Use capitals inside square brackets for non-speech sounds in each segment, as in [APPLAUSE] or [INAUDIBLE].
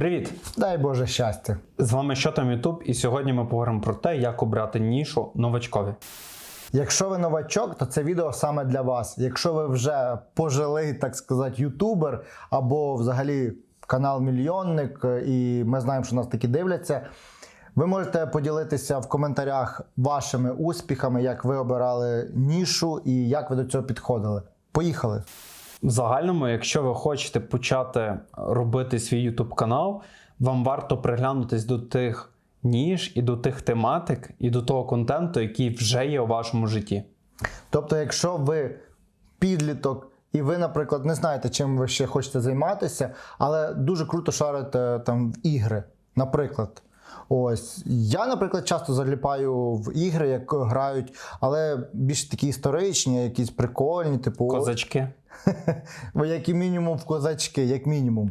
Привіт! Дай Боже щастя. З вами що там Ютуб, і сьогодні ми поговоримо про те, як обрати нішу новачкові. Якщо ви новачок, то це відео саме для вас. Якщо ви вже пожилий, так сказати, ютубер або взагалі канал Мільйонник, і ми знаємо, що нас такі дивляться. Ви можете поділитися в коментарях вашими успіхами, як ви обирали нішу і як ви до цього підходили. Поїхали! В загальному, якщо ви хочете почати робити свій YouTube канал, вам варто приглянутись до тих ніж і до тих тематик, і до того контенту, який вже є у вашому житті. Тобто, якщо ви підліток, і ви, наприклад, не знаєте, чим ви ще хочете займатися, але дуже круто шарите там в ігри, наприклад. Ось я, наприклад, часто заліпаю в ігри, як грають, але більш такі історичні, якісь прикольні, типу Козачки. [LAUGHS] ви як і мінімум в козачки, як мінімум.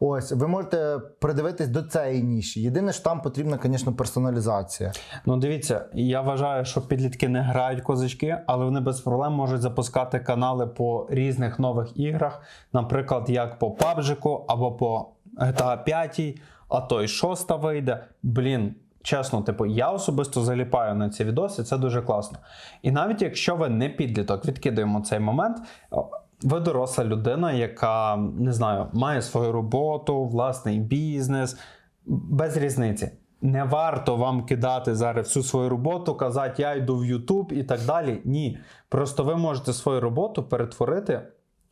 Ось ви можете придивитись до цієї ніші. Єдине, що там потрібна, звісно, персоналізація. Ну, дивіться, я вважаю, що підлітки не грають козачки, але вони без проблем можуть запускати канали по різних нових іграх, наприклад, як по PUBG або по GTA 5, а то й 6 вийде. Блін. Чесно, типу, я особисто заліпаю на ці відоси, це дуже класно. І навіть якщо ви не підліток, відкидаємо цей момент. Ви доросла людина, яка не знаю, має свою роботу, власний бізнес, без різниці. Не варто вам кидати зараз всю свою роботу, казати, я йду в YouTube і так далі. Ні. Просто ви можете свою роботу перетворити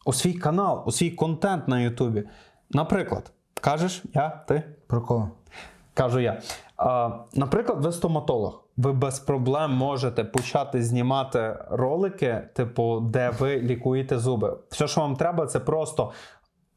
у свій канал, у свій контент на Ютубі. Наприклад, кажеш я, ти? Про кого? Кажу я. А, наприклад, ви стоматолог. Ви без проблем можете почати знімати ролики, типу, де ви лікуєте зуби. Все, що вам треба, це просто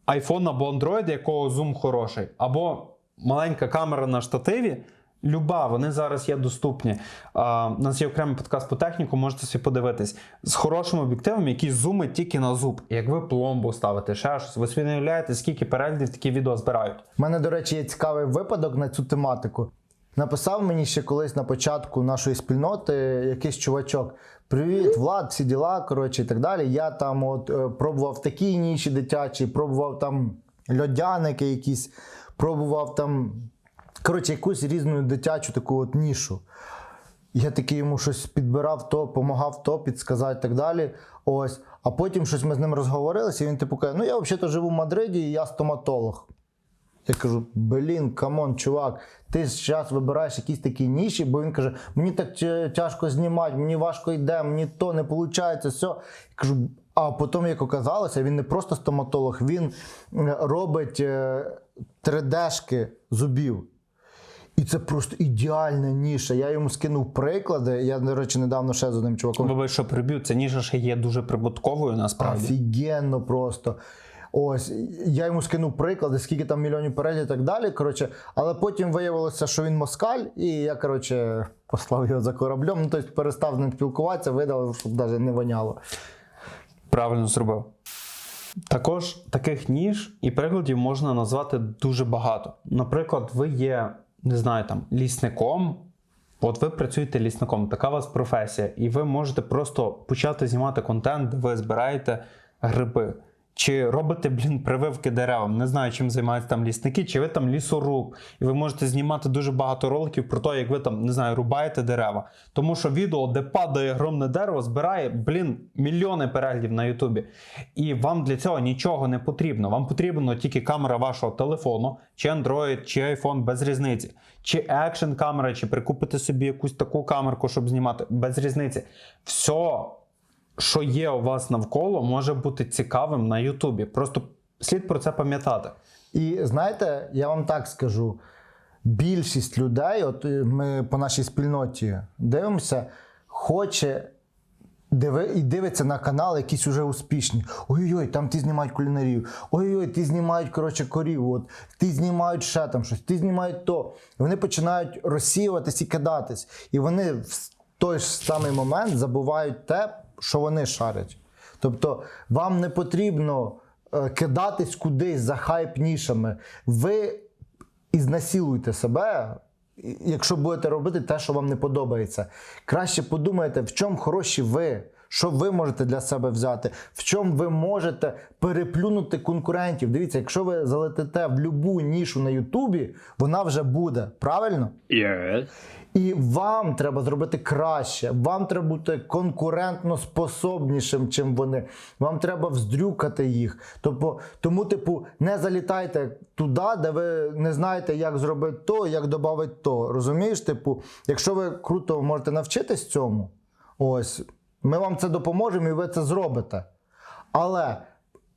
iPhone або Android, якого зум хороший, або маленька камера на штативі. Люба, вони зараз є доступні. А, у нас є окремий подкаст по техніку, можете собі подивитись. З хорошим об'єктивом, який зумить тільки на зуб. Як ви пломбу ставите, ще щось. Ви собі уявляєте, скільки переглядів такі відео збирають. У мене, до речі, є цікавий випадок на цю тематику. Написав мені ще колись на початку нашої спільноти якийсь чувачок. Привіт, Влад, всі діла, коротше, і так далі. Я там от е, пробував такі ніші дитячі, пробував там льодяники якісь, пробував там, коротше, якусь різну дитячу таку от нішу. Я такий йому щось підбирав, то, помагав то, підсказати і так далі. Ось. А потім щось ми з ним розговорилися, і він типу каже: ну я взагалі живу в Мадриді, і я стоматолог. Я кажу: блін, камон, чувак, ти зараз вибираєш якісь такі ніші, бо він каже: мені так тяжко знімати, мені важко йде, мені то не виходить, все. Я кажу, а потім, як оказалося, він не просто стоматолог, він е, робить е, 3D-шки зубів. І це просто ідеальна ніша. Я йому скинув приклади. Я, до речі, недавно ще з одним чуваком. Вибач, що приб'ю, це ніша ще є дуже прибутковою насправді. Офігенно просто. Ось я йому скинув приклади, скільки там мільйонів переглядів і так далі. Коротше, але потім виявилося, що він москаль, і я коротше послав його за кораблем. Ну тобто перестав з ним спілкуватися, видав, щоб навіть не воняло. Правильно зробив. Також таких ніж і прикладів можна назвати дуже багато. Наприклад, ви є, не знаю, там, лісником. От ви працюєте лісником, така у вас професія, і ви можете просто почати знімати контент, де ви збираєте гриби. Чи робите, блін, прививки деревам. Не знаю, чим займаються там лісники, чи ви там лісоруб. І ви можете знімати дуже багато роликів про те, як ви там, не знаю, рубаєте дерева. Тому що відео, де падає огромне дерево, збирає, блін, мільйони переглядів на Ютубі. І вам для цього нічого не потрібно. Вам потрібно тільки камера вашого телефону, чи Android, чи iPhone, без різниці. Чи екшн камера, чи прикупити собі якусь таку камерку, щоб знімати, без різниці. Все що є у вас навколо, може бути цікавим на Ютубі. Просто слід про це пам'ятати. І знаєте, я вам так скажу: більшість людей, от е, ми по нашій спільноті дивимося, хоче. І дивиться на канали якісь уже успішні. Ой-ой, там ті знімають кулінарію. Ой-ой, ті знімають коротше корів. От ті знімають ще там щось, ті знімають то. І вони починають розсіюватись і кидатись. І вони в той ж самий момент забувають те, що вони шарять. Тобто, вам не потрібно е, кидатись кудись за хайп нішами. Ви ізнасілуйте себе, якщо будете робити те, що вам не подобається. Краще подумайте, в чому хороші ви, що ви можете для себе взяти, в чому ви можете переплюнути конкурентів. Дивіться, якщо ви залетите в будь-яку нішу на Ютубі, вона вже буде. Правильно? Yes. І вам треба зробити краще. Вам треба бути конкурентно способнішим, чим вони. Вам треба вздрюкати їх. Тобто, тому, типу, не залітайте туди, де ви не знаєте, як зробити то, як додати то. Розумієш? Типу, якщо ви круто можете навчитись цьому, ось ми вам це допоможемо, і ви це зробите. Але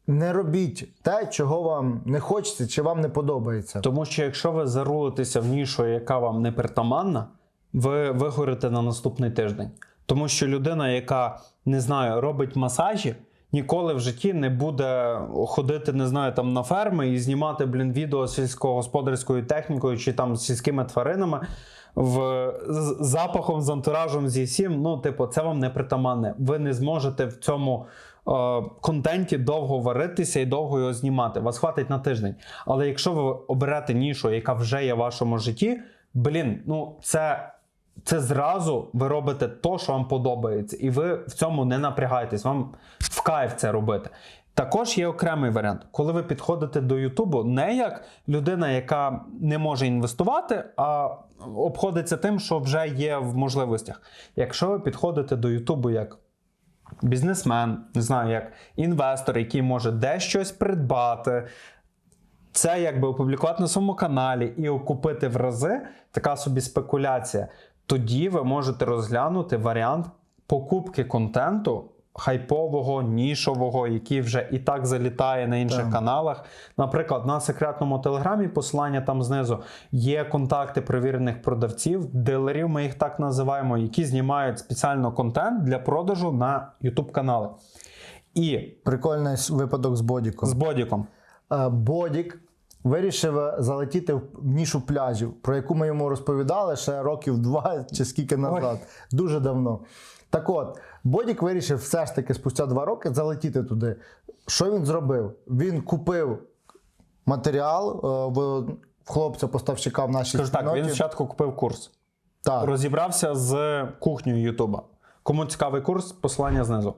не робіть те, чого вам не хочеться, чи вам не подобається. Тому що якщо ви зарулитеся в нішу, яка вам не притаманна, ви вигорите на наступний тиждень. Тому що людина, яка не знаю, робить масажі, ніколи в житті не буде ходити, не знаю, там на ферми і знімати, блін, відео з сільськогосподарською технікою чи там з сільськими тваринами. В з запахом, з антуражем, зі всім, ну, типу, це вам не притаманне. Ви не зможете в цьому е, контенті довго варитися і довго його знімати. Вас хватить на тиждень. Але якщо ви оберете нішу, яка вже є в вашому житті, блін, ну це, це зразу ви робите то, що вам подобається, і ви в цьому не напрягаєтесь, вам в кайф це робити. Також є окремий варіант, коли ви підходите до Ютубу не як людина, яка не може інвестувати, а обходиться тим, що вже є в можливостях. Якщо ви підходите до Ютубу як бізнесмен, не знаю, як інвестор, який може де щось придбати, це якби опублікувати на своєму каналі і окупити в рази, така собі спекуляція. Тоді ви можете розглянути варіант покупки контенту хайпового, нішового, який вже і так залітає на інших Так. каналах. Наприклад, на секретному телеграмі, посилання там знизу, є контакти перевірених продавців, дилерів, ми їх так називаємо, які знімають спеціально контент для продажу на YouTube канали. І Прикольний випадок з бодіком. з бодіком. Е, Бодік вирішив залетіти в нішу пляжів, про яку ми йому розповідали ще років два чи скільки назад. Дуже давно. Так от, Бодік вирішив все ж таки спустя два роки залетіти туди. Що він зробив? Він купив матеріал е, в, в хлопця-поставщика в нашій Скажу так, він спочатку купив курс. Так. Розібрався з кухнею Ютуба. Кому цікавий курс, посилання знизу.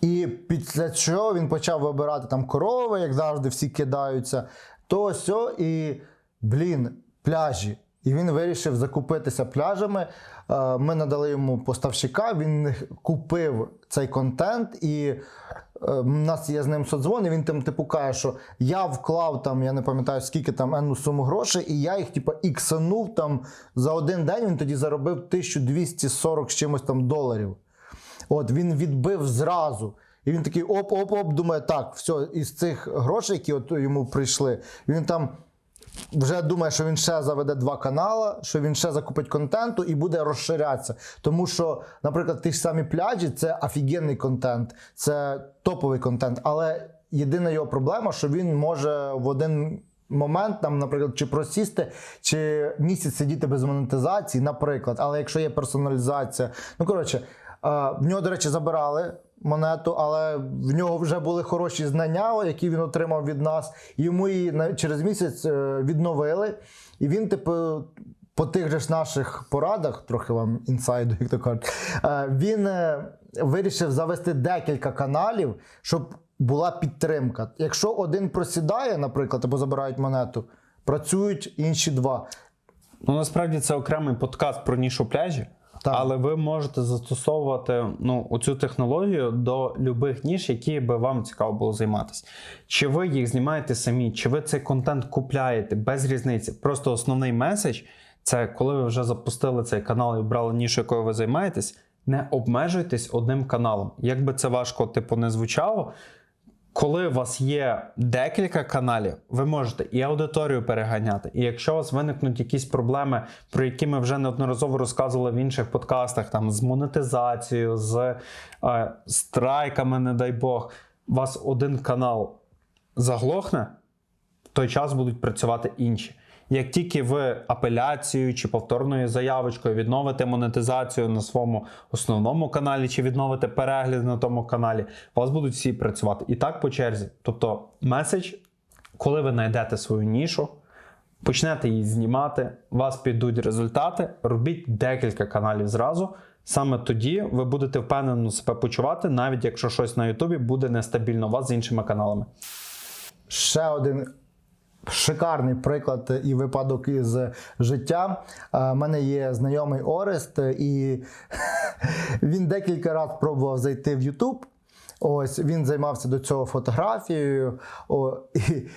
І після чого він почав вибирати там корови, як завжди, всі кидаються, то сьо, і блін, пляжі. І він вирішив закупитися пляжами. Е, Ми надали йому поставщика, він купив цей контент, і е, у нас є з ним соцдзвон, і він там типу каже, що я вклав там, я не пам'ятаю скільки там енну суму грошей, і я їх типу іксанув там за один день. Він тоді заробив 1240 з чимось там доларів. От він відбив зразу. І він такий оп-оп-оп, думає, так, все, із цих грошей, які от йому прийшли, він там вже думає, що він ще заведе два канали, що він ще закупить контенту і буде розширятися. Тому що, наприклад, ті ж самі пляжі це офігенний контент, це топовий контент. Але єдина його проблема, що він може в один момент, там, наприклад, чи просісти, чи місяць сидіти без монетизації, наприклад. Але якщо є персоналізація, ну коротше, в нього, до речі, забирали монету, але в нього вже були хороші знання, які він отримав від нас. Йому її через місяць е, відновили. І він, типу, по тих же ж наших порадах, трохи вам інсайду, як то кажуть, е, він е, вирішив завести декілька каналів, щоб була підтримка. Якщо один просідає, наприклад, або забирають монету, працюють інші два. Ну насправді це окремий подкаст про нішу пляжі. Так. Але ви можете застосовувати ну, оцю технологію до любих ніж, які би вам цікаво було займатися. Чи ви їх знімаєте самі, чи ви цей контент купляєте без різниці. Просто основний меседж це коли ви вже запустили цей канал і обрали нішу, якою ви займаєтесь, не обмежуйтесь одним каналом. Як би це важко типу, не звучало, коли у вас є декілька каналів, ви можете і аудиторію переганяти. І якщо у вас виникнуть якісь проблеми, про які ми вже неодноразово розказували в інших подкастах, там з монетизацією, з е, страйками, не дай Бог, у вас один канал заглохне, в той час будуть працювати інші. Як тільки ви апеляцією чи повторною заявочкою відновите монетизацію на своєму основному каналі, чи відновите перегляд на тому каналі, у вас будуть всі працювати. І так по черзі. Тобто, меседж, коли ви знайдете свою нішу, почнете її знімати, у вас підуть результати, робіть декілька каналів зразу, Саме тоді ви будете впевнено себе почувати, навіть якщо щось на Ютубі буде нестабільно у вас з іншими каналами. Ще один шикарний приклад і випадок із життя. У мене є знайомий Орест, і [LAUGHS] він декілька разів пробував зайти в YouTube. Ось він займався до цього фотографією. О, і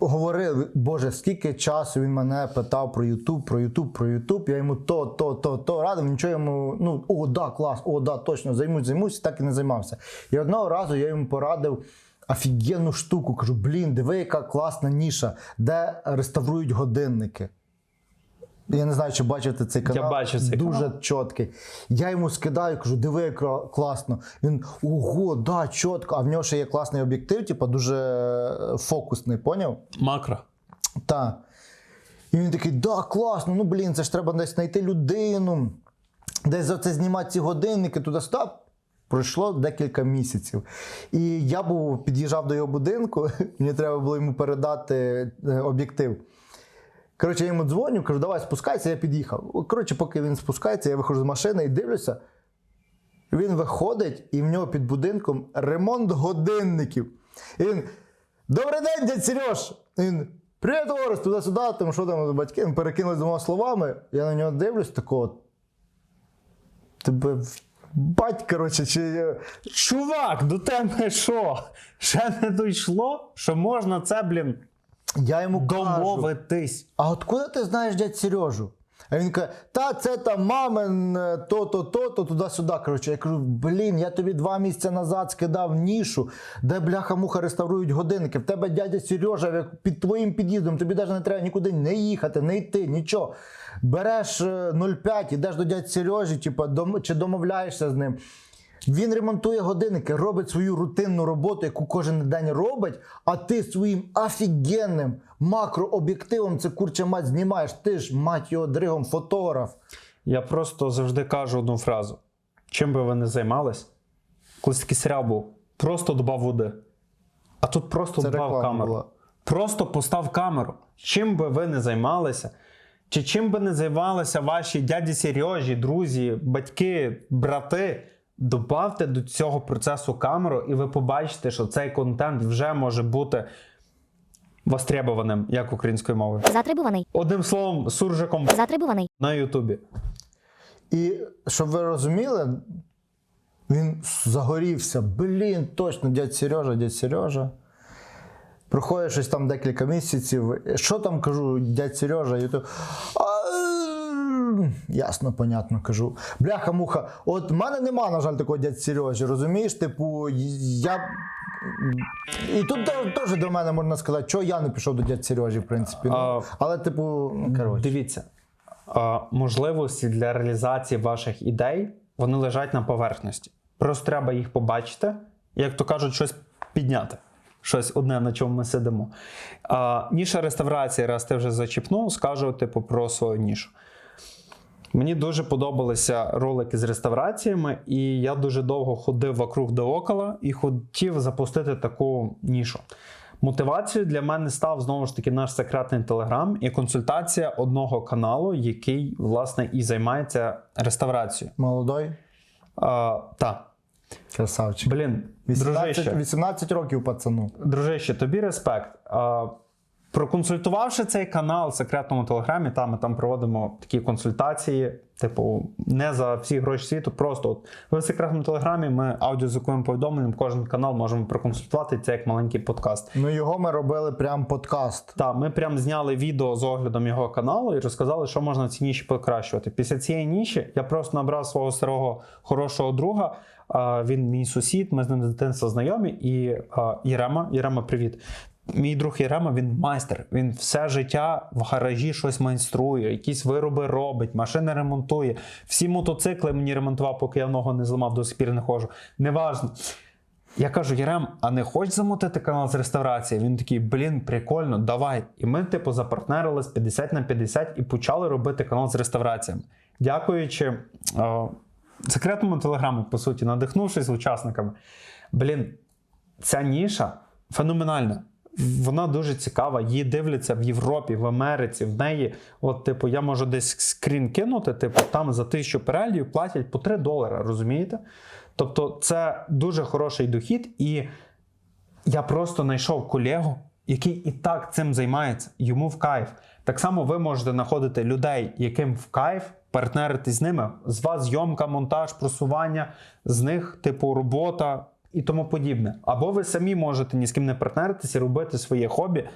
говорив, Боже, скільки часу він мене питав про YouTube, про YouTube, про YouTube. Я йому то, то, то, то радив, нічого йому, ну, о, да, клас, о, да, точно, займусь, займусь, так і не займався. І одного разу я йому порадив офігенну штуку. Кажу, блін, диви, яка класна ніша, де реставрують годинники. Я не знаю, чи бачите цей канал. бачу цей Дуже канал. чіткий. Я йому скидаю, кажу, диви, як класно. Він ого, да, чітко. А в нього ще є класний об'єктив, типу, дуже е, фокусний, поняв? Макро. Та. І він такий, да, класно, ну блін, це ж треба десь знайти людину, десь за це знімати ці годинники, туди-сюди. Пройшло декілька місяців. І я був, під'їжджав до його будинку, [LAUGHS] мені треба було йому передати е, об'єктив. Коротше, я йому дзвоню, кажу, давай спускайся, я під'їхав. Коротше, поки він спускається, я виходжу з машини і дивлюся. Він виходить, і в нього під будинком ремонт годинників. І він. Добрий день, дядь Сереж! Він. Привіт, Орес, туди-сюди, там що там батьки Він перекинули двома словами. Я на нього дивлюсь, такого. Тебе бать, коротше, чи. е, Чувак, до тебе що? Ще не дійшло, що можна це, блін, Я йому кажу, домовитись. а откуда ти знаєш дядь Сережу? А він каже, та це там мамин е, то-то, то-то, туди-сюди. Коротше, я кажу, блін, я тобі два місяці назад скидав нішу, де бляха-муха реставрують годинники. В тебе дядя Сережа під твоїм під'їздом, тобі навіть не треба нікуди не їхати, не йти, нічого. Береш е, 0,5, ідеш до дядь Сережі, типу, дом, чи домовляєшся з ним. Він ремонтує годинники, робить свою рутинну роботу, яку кожен день робить, а ти своїм офігенним макрооб'єктивом це курче мать знімаєш. Ти ж мать його дригом фотограф. Я просто завжди кажу одну фразу: чим би ви не займались, колись такий серіал був, просто добав води. А тут просто Це добав камеру. була. Просто постав камеру. Чим би ви не займалися, чи чим би не займалися ваші дяді Сережі, друзі, батьки, брати, добавте до цього процесу камеру, і ви побачите, що цей контент вже може бути востребованим як українською мовою. Затребуваний. Одним словом, суржиком Затребуваний. на Ютубі. І щоб ви розуміли, він загорівся. Блін, точно, дядь Сережа, дядь Сережа. Проходить щось там декілька місяців. Що там кажу, дядь Сережа? А, е, ясно, понятно, кажу. Бляха-муха. От в мене нема, на жаль, такого дядь Сережі, розумієш? Типу, я. І тут теж до мене можна сказати, що я не пішов до дядь Сережі, в принципі. Ну, А, але, типу, ну, коротше. Дивіться, а, можливості для реалізації ваших ідей вони лежать на поверхності. Просто треба їх побачити, як то кажуть, щось підняти. Щось одне, на чому ми сидимо. А, ніша реставрації, раз ти вже зачіпнув, скажу типу про свою нішу. Мені дуже подобалися ролики з реставраціями, і я дуже довго ходив вокруг да около і хотів запустити таку нішу. Мотивацією для мене став знову ж таки наш секретний телеграм і консультація одного каналу, який власне і займається реставрацією. Молодой, А, та, красавчик. блін, 18, дружище, 18 років пацану. дружище, тобі респект. А, проконсультувавши цей канал в секретному телеграмі, там ми там проводимо такі консультації, типу, не за всі гроші світу, просто от ви в секретному телеграмі ми аудіозвуковим повідомленням кожен канал можемо проконсультувати. Це як маленький подкаст. Ну його ми робили прям подкаст. Так, ми прям зняли відео з оглядом його каналу і розказали, що можна в цій ніші покращувати. Після цієї ніші я просто набрав свого старого хорошого друга. Він мій сусід, ми з ним з дитинства знайомі. І Єрема, Єрема, привіт. Мій друг Єрема, він майстер. Він все життя в гаражі щось майструє, якісь вироби робить, машини ремонтує. Всі мотоцикли мені ремонтував, поки я ногу не зламав, до сих пір не ходжу. Неважно. Я кажу, Єрем, а не хочеш замутити канал з реставрації? Він такий, блін, прикольно, давай. І ми, типу, запартнерились 50 на 50 і почали робити канал з реставраціями. Дякуючи о, секретному телеграму, по суті, надихнувшись учасниками. Блін, ця ніша феноменальна. Вона дуже цікава. Її дивляться в Європі, в Америці. В неї, от, типу, я можу десь скрін кинути, типу, там за тисячу переглядів платять по 3 долари, розумієте? Тобто, це дуже хороший дохід, і я просто знайшов колегу, який і так цим займається, йому в кайф. Так само ви можете знаходити людей, яким в кайф, партнерити з ними. З вас зйомка, монтаж, просування, з них, типу, робота і тому подібне. Або ви самі можете ні з ким не партнеритися і робити своє хобі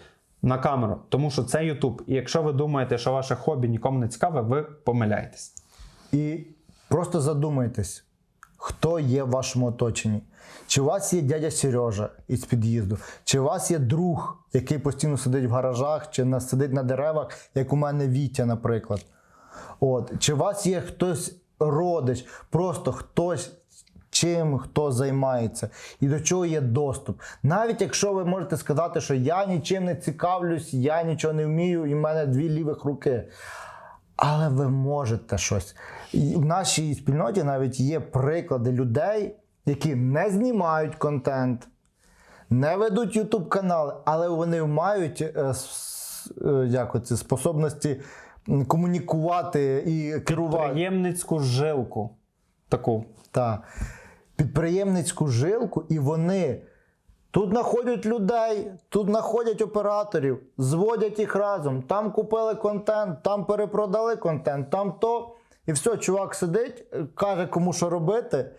на камеру, тому що це YouTube. І якщо ви думаєте, що ваше хобі нікому не цікаве, ви помиляєтесь. І просто задумайтесь, хто є в вашому оточенні. Чи у вас є дядя Сережа із під'їзду, чи у вас є друг, який постійно сидить в гаражах, чи сидить на деревах, як у мене Вітя, наприклад. От. Чи у вас є хтось родич, просто хтось. Чим хто займається і до чого є доступ. Навіть якщо ви можете сказати, що я нічим не цікавлюсь, я нічого не вмію, і в мене дві лівих руки. Але ви можете щось. І в нашій спільноті навіть є приклади людей, які не знімають контент, не ведуть YouTube канали, але вони мають е, е, як оці, способності комунікувати і керувати. Приємницьку жилку. Таку. Та, підприємницьку жилку, і вони тут знаходять людей, тут знаходять операторів, зводять їх разом. Там купили контент, там перепродали контент, там то. І все, чувак сидить, каже, кому що робити.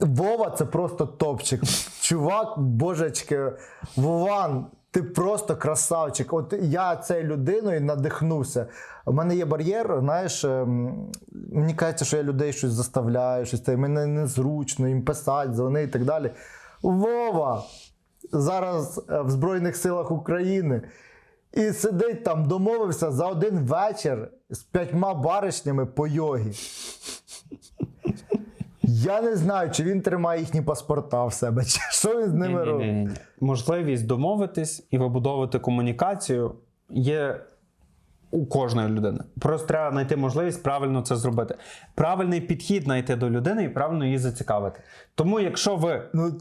Вова це просто топчик. Чувак, божечки, Вован, ти просто красавчик. От я цією людиною надихнувся. У мене є бар'єр, знаєш, ем, мені кажеться, що я людей щось заставляю, щось це, мені незручно їм писати, дзвонити і так далі. Вова зараз е, в Збройних силах України. І сидить там, домовився за один вечір з п'ятьма баришнями по йогі. Я не знаю, чи він тримає їхні паспорта в себе, чи що він з ними робить. Можливість домовитись і вибудовувати комунікацію є у кожної людини. Просто треба знайти можливість правильно це зробити. Правильний підхід знайти до людини і правильно її зацікавити. Тому, якщо ви Ну,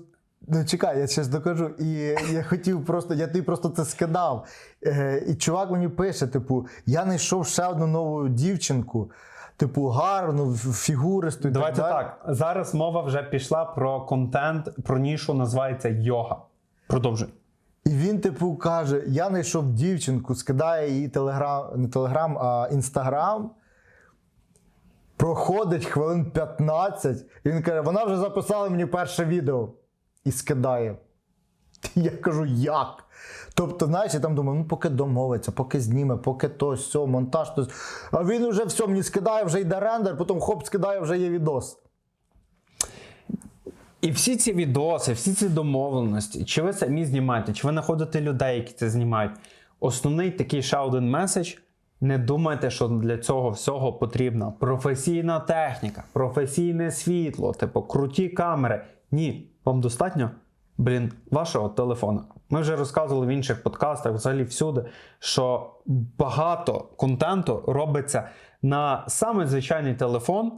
ну чекай, я щось докажу. І я хотів просто, я тобі просто це скидав. Е, і чувак мені пише: типу, я знайшов ще одну нову дівчинку, типу, гарну, фігуристу. і Давайте так. далі. так. Зараз мова вже пішла про контент, про нішу називається йога. Продовжуй. І він, типу, каже: я знайшов дівчинку, скидає її телеграм, не телеграм, а інстаграм. Проходить хвилин 15. І він каже: вона вже записала мені перше відео і скидає. [LAUGHS] Я кажу, як? Тобто, знаєш, я там думаю, ну поки домовиться, поки зніме, поки то, сьо, монтаж, то. А він вже все мені скидає, вже йде рендер, потім хоп, скидає, вже є відос. І всі ці відоси, всі ці домовленості, чи ви самі знімаєте, чи ви знаходите людей, які це знімають. Основний такий ще один меседж. Не думайте, що для цього всього потрібна професійна техніка, професійне світло, типу круті камери. Ні, вам достатньо, блін, вашого телефона. Ми вже розказували в інших подкастах, взагалі всюди, що багато контенту робиться на самий звичайний телефон,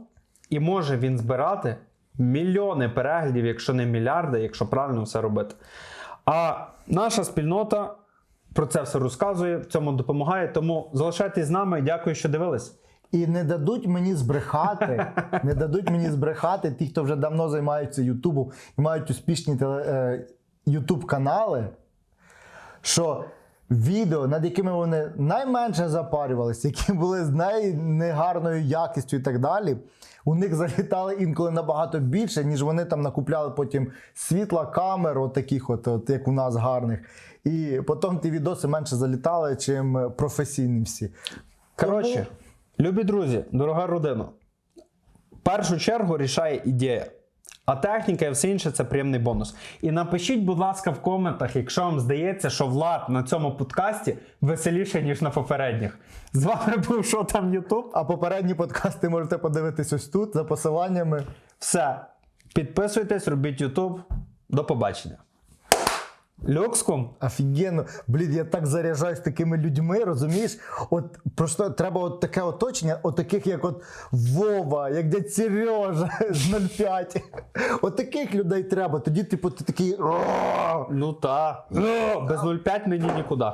і може він збирати мільйони переглядів, якщо не мільярди, якщо правильно все робити. А наша спільнота про це все розказує, в цьому допомагає. Тому залишайтесь з нами. Дякую, що дивились. І не дадуть мені збрехати, не дадуть мені збрехати ті, хто вже давно займаються Ютубом і мають успішні е, Ютуб канали, що відео, над якими вони найменше запарювалися, які були з найнегарною якістю і так далі, у них залітали інколи набагато більше, ніж вони там накупляли потім світла, камер, от таких, от, от як у нас гарних. І потім ті відоси менше залітали, чим професійні всі. Коротше, любі друзі, дорога родина. В першу чергу рішає ідея. А техніка і все інше це приємний бонус. І напишіть, будь ласка, в коментах, якщо вам здається, що Влад на цьому подкасті веселіше, ніж на попередніх. З вами був що там Ютуб. А попередні подкасти можете подивитись ось тут за посиланнями. Все. Підписуйтесь, робіть Ютуб. До побачення. Люкском? Офігенно. Блін, я так заряджаюсь такими людьми, розумієш? От просто треба от таке оточення, от таких, як от Вова, як дядь Сережа [LAUGHS] з 05. От таких людей треба. Тоді, типу, ти такий. Ну та. Без 0,5 мені нікуди.